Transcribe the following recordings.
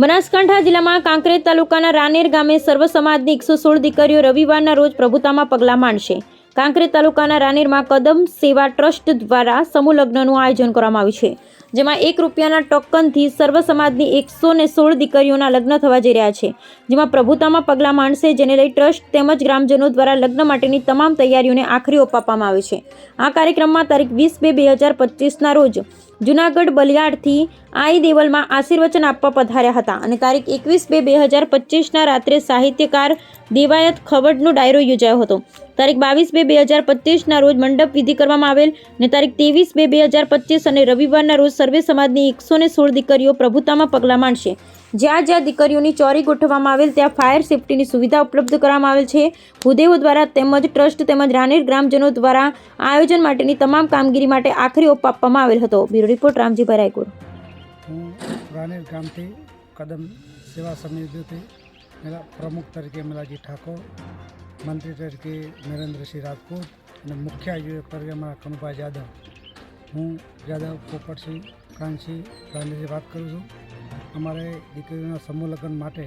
બનાસકાંઠા જિલ્લામાં કાંકરેજ તાલુકાના રાનેર ગામે સર્વ સમાજની એકસો સોળ દીકરીઓ રવિવારના રોજ પ્રભુતામાં પગલાં માંડશે. કાંકરેજ તાલુકાના રાનેરમાં કદમ સેવા ટ્રસ્ટ દ્વારા સમૂહ લગ્નનું આયોજન કરવામાં આવ્યું છે, જેમાં એક રૂપિયાના ટોકનથી સર્વ સમાજની એકસો ને સોળ દીકરીઓના લગ્ન થવા જઈ રહ્યા છે, જેમાં પ્રભુતામાં પગલાં માંડશે, જેને લઈ ટ્રસ્ટ તેમજ ગ્રામજનો દ્વારા લગ્ન માટેની તમામ તૈયારીઓને આખરી ઓપ આવે છે. આ કાર્યક્રમમાં તારીખ વીસ બે બે હજાર પચીસના રોજ જુનાગઢ બલિયાડથી આઈ દેવલમાં આશીર્વચન આપવા પધાર્યા હતા અને તારીખ એકવીસ બે બે હજાર પચીસના રાત્રે સાહિત્યકાર દેવાયત ખવડનો ડાયરો યોજાયો હતો. તારીખ બાવીસ બે બે હજાર પચીસના રોજ મંડપ વિધિ કરવામાં આવેલ અને તારીખ ત્રેવીસ બે બે હજાર પચીસ અને રવિવારના રોજ સર્વે સમાજની એકસો સોળ દીકરીઓ પ્રભુતામાં પગલાં માંડશે. જ્યાં જ્યાં દીકરીઓની ચોરી ગોઠવવામાં આવેલ, ત્યાં ફાયર સેફટીની સુવિધા ઉપલબ્ધ કરવામાં આવેલ છે. ભૂદેવો દ્વારા તેમજ ટ્રસ્ટ તેમજ રાનેર ગ્રામજનો દ્વારા આયોજન માટેની તમામ કામગીરી માટે આખરી ઓપ આપવામાં આવેલ હતો. બ્યુરો રિપોર્ટ રામજીભાઈ રાયકુર હું રાનેર ગામથી કદમ સેવા સમિતિથી મેરા પ્રમુખ તરીકે મલાજી ઠાકોર, મંત્રી તરીકે નરેન્દ્રસિંહ રાજપૂત અને મુખ્ય આયોજક તરીકે અમારા કનુભાઈ જાદવ હું જાદવ પોપટસિંહ કાનસિંહ ગાંધીજી વાત કરું છું. અમારે દીકરીઓના સમૂહ માટે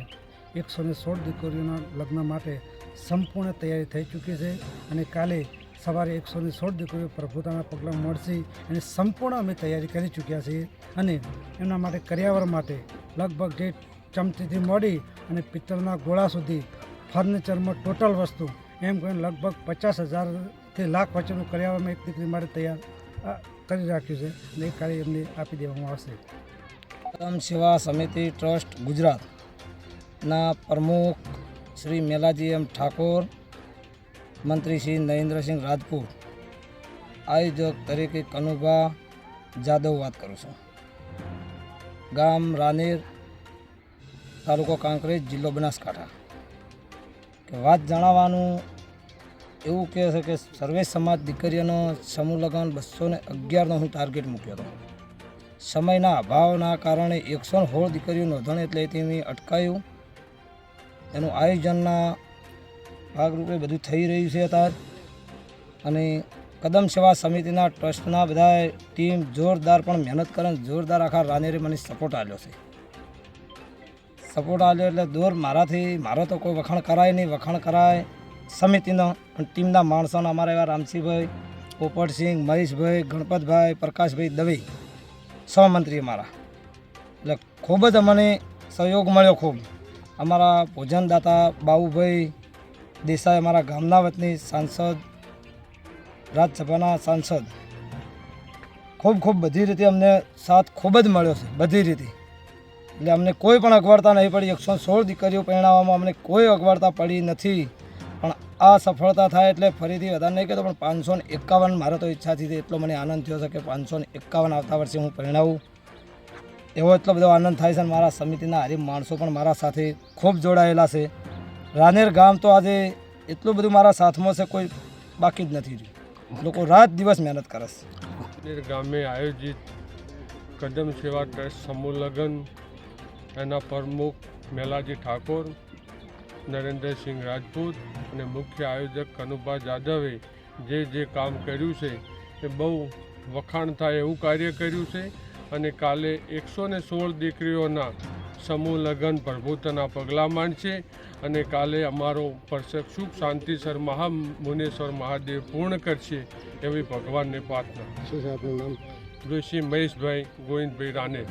એકસો ને સોળ દીકરીઓના લગ્ન માટે સંપૂર્ણ તૈયારી થઈ ચૂકી છે અને કાલે સવારે એકસો ને સોળ દીકરીઓ પ્રભુતાના પગલાં મળશે અને સંપૂર્ણ અમે તૈયારી કરી ચૂક્યા છીએ અને એમના માટે કર્યાવર માટે લગભગ જે ચમચીથી મળી અને પિત્તળના ગોળા સુધી ફર્નિચરમાં ટોટલ વસ્તુ એમ કરીને લગભગ પચાસ હજારથી લાખ વચ્ચેનું કર્યાવર એક દીકરી માટે તૈયાર કરી રાખ્યું છે અને એ કાર્ય એમને આપી દેવામાં આવશે. કરમ સેવા સમિતિ ટ્રસ્ટ ગુજરાતના પ્રમુખ શ્રી મેલાજી એમ ઠાકોર, મંત્રી શ્રી નરેન્દ્રસિંહ રાજપૂત, આયોજક તરીકે કનુભા જાદવ વાત કરું છું. ગામ રાનેર, તાલુકો કાંકરેજ, જિલ્લો બનાસકાંઠા. કે વાત જણાવવાનું એવું કહે છે કે સર્વે સમાજ દીકરીઓનો સમૂહ લગ્ન બસો ને અગિયારનો હું ટાર્ગેટ મૂક્યો હતો. સમયના અભાવના કારણે એકસો હોળ દીકરીઓ નોંધણી એટલે તે અટકાયું. એનું આયોજનના ભાગરૂપે બધું થઈ રહ્યું છે અત્યારે. અને કદમ સેવા સમિતિના ટ્રસ્ટના બધા ટીમ જોરદાર પણ મહેનત કરે જોરદાર આખા રાનેરે મને સપોર્ટ આપ્યો છે. સપોર્ટ આપ્યો એટલે દોર મારાથી, મારો તો કોઈ વખાણ કરાય નહીં, વખાણ કરાય સમિતિનો અને ટીમના માણસોના. અમારા એવા રામસિંહભાઈ, પોપટસિંહ, મહેશભાઈ, ગણપતભાઈ, પ્રકાશભાઈ દવે. સહમંત્રી અમારા એટલે ખૂબ જ અમને સહયોગ મળ્યો ખૂબ. અમારા ભોજનદાતા બાબુભાઈ દેસાઈ અમારા ગામના વતની સાંસદ, રાજ્યસભાના સાંસદ. ખૂબ ખૂબ બધી રીતે અમને સાથ ખૂબ જ મળ્યો છે, બધી રીતે. એટલે અમને કોઈ પણ અગવડતા નહીં પડી. એકસો સોળ દીકરીઓ પરિણાવવામાં અમને કોઈ અગવડતા પડી નથી. પણ આ સફળતા થાય એટલે ફરીથી વધારે નહીં કહેતો, પણ પાંચસો ને એકાવન મારે તો ઈચ્છાથી છે એટલો મને આનંદ થયો છે કે પાંચસો ને એકાવન આવતા વર્ષે હું પરિણાવું. એવો એટલો બધો આનંદ થાય છે અને મારા સમિતિના હરીફ માણસો પણ મારા સાથે ખૂબ જોડાયેલા છે. રાનેર ગામ તો આજે એટલું બધું મારા સાથમાં છે, કોઈ બાકી જ નથી રહ્યું. લોકો રાત દિવસ મહેનત કરે છે. નીર ગામે આયોજિત કદમ સેવા ટ્રસ્ટ સમૂહ લગ્ન, એના પ્રમુખ મેલાજી ઠાકોર, નરેન્દ્રસિંહ રાજપૂત અને મુખ્ય આયોજક કનુભા જાદવે જે જે કામ કર્યું છે એ બહુ વખાણ થાય એવું કાર્ય કર્યું છે અને કાલે એકસો ને સોળ દીકરીઓના સમૂહ લગ્ન પ્રભુત્વના પગલાં માંડશે અને કાલે અમારો પરસેક સુખ શાંતિસર મહામુનેશ્વર મહાદેવ પૂર્ણ કરશે એવી ભગવાનને પ્રાર્થના. ઋષિ મહેશભાઈ ગોવિંદભાઈ રાને.